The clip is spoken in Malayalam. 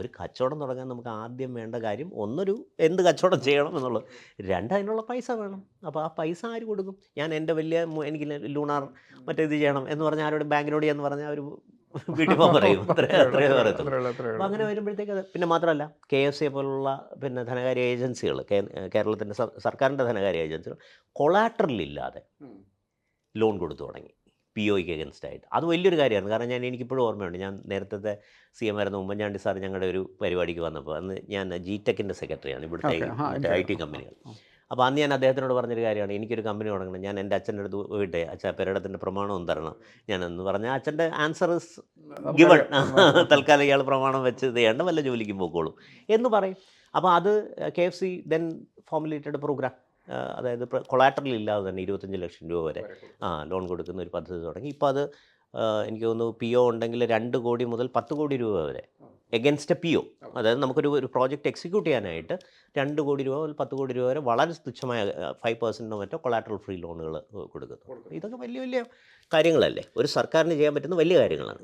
ഒരു കച്ചവടം തുടങ്ങാൻ നമുക്ക് ആദ്യം വേണ്ട കാര്യം ഒന്നൊരു എന്ത് കച്ചവടം ചെയ്യണം എന്നുള്ളത്. രണ്ട് അതിനുള്ള പൈസ വേണം. അപ്പോൾ ആ പൈസ ആര് കൊടുക്കും? ഞാൻ എന്റെ വലിയ എനിക്ക് ലൂണാർ മറ്റേ ഇത് ചെയ്യണം എന്ന് പറഞ്ഞാൽ ആരോട് ബാങ്കിനോട് എന്ന് പറഞ്ഞാൽ അവർ വീട്ടിൽ പോകാൻ പറയും. അത്രേ അത്രേ പറയത്തുള്ളൂ. അത്രേ അപ്പോൾ അങ്ങനെ വരുമ്പോഴത്തേക്ക് അത് പിന്നെ മാത്രമല്ല കെ എഫ് സി പോലുള്ള പിന്നെ ധനകാര്യ ഏജൻസികൾ കേരളത്തിന്റെ സർക്കാരിന്റെ ധനകാര്യ ഏജൻസികൾ കൊളാട്രലില്ലാതെ ലോൺ കൊടുത്തു തുടങ്ങി. പി ഒയ്ക്ക് അഗൻസ്റ്റ് ആയിട്ട്. അത് വലിയൊരു കാര്യമായിരുന്നു. കാരണം ഞാൻ എനിക്കിപ്പോഴും ഓർമ്മയുണ്ട്. ഞാൻ നേരത്തെ സി എം ആയിരുന്ന ഉമ്മൻചാണ്ടി സാർ ഞങ്ങളുടെ ഒരു പരിപാടിക്ക് വന്നപ്പോൾ അന്ന് ഞാൻ ജി ടെക്കിന്റെ സെക്രട്ടറിയാണ് ഇവിടുത്തെ ഐ ടി. കമ്പനികൾ. അപ്പോൾ അന്ന് ഞാൻ അദ്ദേഹത്തിനോട് പറഞ്ഞൊരു കാര്യമാണ്. എനിക്കൊരു കമ്പനി തുടങ്ങണം. ഞാൻ എന്റെ അച്ഛന്റെ അടുത്ത് പോയിട്ട് അച്ഛാ പെരടത്തിന്റെ പ്രമാണവും തരണം. ഞാനെന്ന് പറഞ്ഞാൽ അച്ഛന്റെ ആൻസർ ഇസ് ഗിവൺ തൽക്കാലം ഇയാൾ പ്രമാണം വെച്ച് ഇത് ചെയ്യേണ്ട വല്ല ജോലിക്ക് പോയിക്കോളും എന്ന് പറയും. അപ്പോൾ അത് K F C then formulated program അതായത് കൊളാറ്ററൽ ഇല്ലാതെ തന്നെ ഇരുപത്തഞ്ച് ലക്ഷം രൂപ വരെ ആ ലോൺ കൊടുക്കുന്ന ഒരു പദ്ധതി തുടങ്ങി. ഇപ്പോൾ അത് എനിക്ക് തോന്നുന്നു പി ഒ ഉണ്ടെങ്കിൽ രണ്ട് കോടി മുതൽ പത്ത് കോടി രൂപ വരെ എഗൻസ്റ്റ് എ പി ഒ അതായത് നമുക്കൊരു ഒരു പ്രോജക്റ്റ് എക്സിക്യൂട്ട് ചെയ്യാനായിട്ട് രണ്ട് കോടി രൂപ മുതൽ പത്ത് കോടി രൂപ വരെ വളരെ തുച്ഛമായ ഫൈവ് പെർസെന്റോ മറ്റോ കൊളാറ്ററൽ ഫ്രീ ലോണുകൾ കൊടുക്കുന്നു. ഇതൊക്കെ വലിയ വലിയ കാര്യങ്ങളല്ലേ? ഒരു സർക്കാരിന് ചെയ്യാൻ പറ്റുന്ന വലിയ കാര്യങ്ങളാണ്.